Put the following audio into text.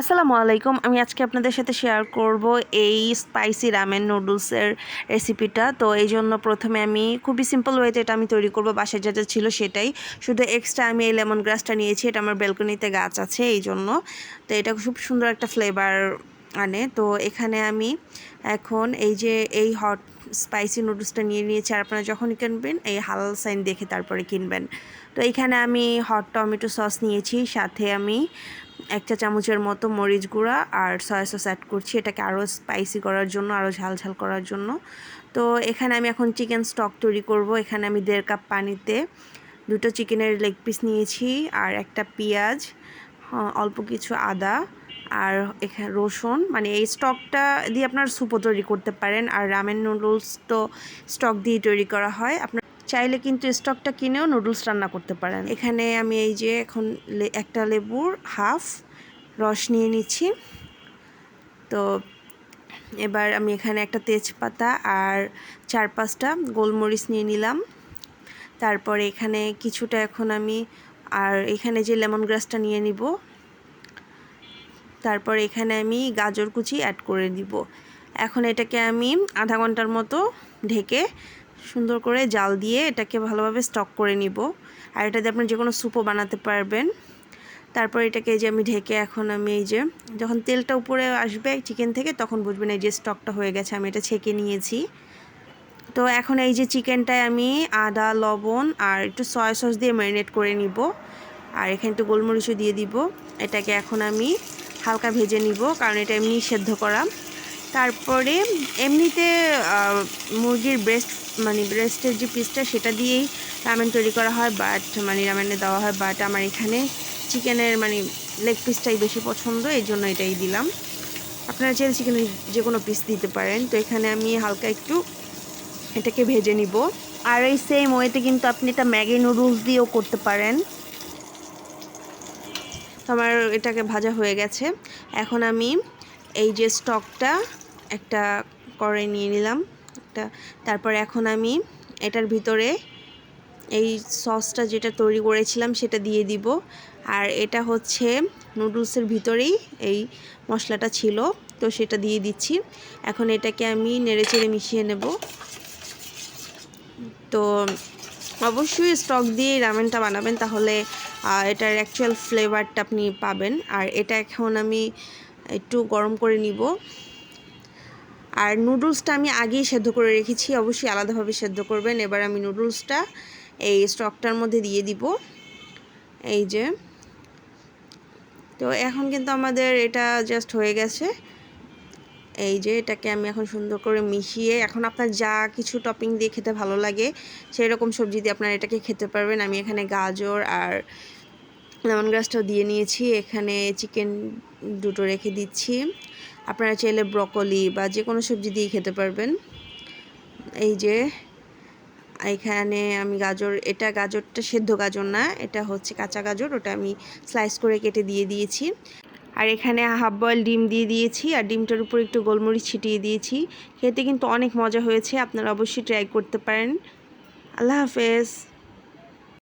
আসসালামু আলাইকুম। আমি আজকে আপনাদের সাথে শেয়ার করব এই স্পাইসি রামেন নুডলসের রেসিপিটা তো এই জন্য প্রথমে আমি খুবই সিম্পল ওয়েতে এটা আমি তৈরি করব। বাসায় যা যা ছিল সেটাই। শুধু এক্সট্রা আমি এই লেমন গ্রাসটা নিয়েছি। এটা আমার ব্যালকনিতে গাছ আছে এই জন্য। তো এটা খুব সুন্দর একটা ফ্লেভার আনে। তো এখানে আমি এখন এই যে এই হট স্পাইসি নুডলসটা নিয়ে নিয়েছি আর আপনারা যখনই কিনবেন, এই হালাল সাইন দেখে তারপরে কিনবেন। তো এইখানে আমি হট টমেটো সস নিয়েছি, সাথে আমি এক চা চামচের মতো মরিচ গুঁড়া আর সয়া সস অ্যাড করছি। এটাকে আরও স্পাইসি করার জন্য, আরও ঝাল ঝাল করার জন্য। তো এখানে আমি এখন চিকেন স্টক তৈরি করব। এখানে আমি দেড় কাপ পানিতে দুটো চিকেনের লেগ পিস নিয়েছি আর একটা পেঁয়াজ অল্প কিছু আদা আর এখানে রসুন মানে এই স্টকটা দিয়ে আপনার স্যুপও তৈরি করতে পারেন। আর রামেন নুডলস তো স্টক দিয়ে তৈরি করা হয়। আপনার চাইলে কিন্তু স্টকটা কিনেও নুডলস রান্না করতে পারেন। এখানে আমি এই যে এখন একটা লেবুর হাফ রস নিয়ে নিচ্ছি। তো এবার আমি এখানে একটা তেজপাতা আর চার পাঁচটা গোলমরিচ নিয়ে নিলাম। তারপরে এখানে কিছুটা এখন আমি, আর এখানে যে লেমন গ্রাসটা নিয়ে নিব তারপর এখানে আমি গাজর কুচি অ্যাড করে দিব। এখন এটাকে আমি আধা ঘণ্টার মতো ঢেকে সুন্দর করে জাল দিয়ে এটাকে ভালোভাবে স্টক করে নিব। আর এটা দিয়ে আপনি যে কোনো স্যুপও বানাতে পারবেন। তারপর এটাকে এই যে আমি ঢেকে এখন আমি এই যে যখন তেলটা উপরে আসবে চিকেন থেকে তখন বুঝবেন এই যে স্টকটা হয়ে গেছে, আমি এটা ছেঁকে নিয়েছি। তো এখন এই যে চিকেনটায় আমি আদা, লবণ আর একটু সয়া সস দিয়ে ম্যারিনেট করে নিব। আর এখানে একটু গোলমরিচও দিয়ে দিব। এটাকে এখন আমি হালকা ভেজে নিব, কারণ এটা এমনি সেদ্ধ করা। তারপরে এমনিতে মুরগির ব্রেস্ট মানে ব্রেস্টের যে পিসটা সেটা দিয়েই রামেন তৈরি করা হয় বাট মানে রামেনে দেওয়া হয় বাট আমার এখানে চিকেনের মানে লেগ পিসটাই বেশি পছন্দ, এই জন্য এটাই দিলাম। আপনারা চাইলে চিকেনের যে কোনো পিস দিতে পারেন। তো এখানে আমি হালকা একটু এটাকে ভেজে নিব। আর এই সেম ওয়েতে কিন্তু আপনি এটা ম্যাগি নুডলস দিয়েও করতে পারেন। আমার এটাকে ভাজা হয়ে গেছে। এখন আমি এই যে স্টকটা একটা করে নিয়ে নিলাম। একটা তারপর এখন আমি এটার ভিতরে এই সসটা যেটা তৈরি করেছিলাম সেটা দিয়ে দিব। আর এটা হচ্ছে নুডলসের ভিতরেই এই মশলাটা ছিল, তো সেটা দিয়ে দিচ্ছি। এখন এটাকে আমি নেড়ে চেড়ে মিশিয়ে নেব। তো অবশ্যই স্টক দিয়ে রামেনটা বানাবেন, তাহলে এটার অ্যাকচুয়াল ফ্লেভারটা আপনি পাবেন। আর এটা এখন আমি একটু গরম করে নিব। আর নুডলসটা আমি আগেই সেদ্ধ করে রেখেছি, অবশ্যই আলাদাভাবে সেদ্ধ করবেন। এবার আমি নুডলসটা এই স্টকটার মধ্যে দিয়ে দিব। এই যে। তো এখন কিন্তু আমাদের এটা জাস্ট হয়ে গেছে। এই যে এটাকে আমি এখন সুন্দর করে মিশিয়ে, এখন আপনার যা কিছু টপিং দিয়ে খেতে ভালো লাগে সেই রকম সবজি দিয়ে আপনারা এটাকে খেতে পারবেন। আমি এখানে গাজর আর লেমন গ্রাসটাও দিয়ে নিয়েছি। এখানে চিকেন দুটো রেখে দিচ্ছি। আপনারা চাইলে ব্রকলি বা যে কোনো সবজি দিয়ে খেতে পারবেন। এই যে, এখানে আমি গাজর, এটা গাজরটা সেদ্ধ গাজর না, এটা হচ্ছে কাঁচা গাজর, ওটা আমি স্লাইস করে কেটে দিয়ে দিয়েছি। আর এখানে হাফ বয়েল ডিম দিয়ে দিয়েছি আর ডিমটার উপর একটু গোলমরিচ ছিটিয়ে দিয়েছি। খেতে কিন্তু অনেক মজা হয়েছে, আপনারা অবশ্যই ট্রাই করতে পারেন। আল্লাহ হাফেজ।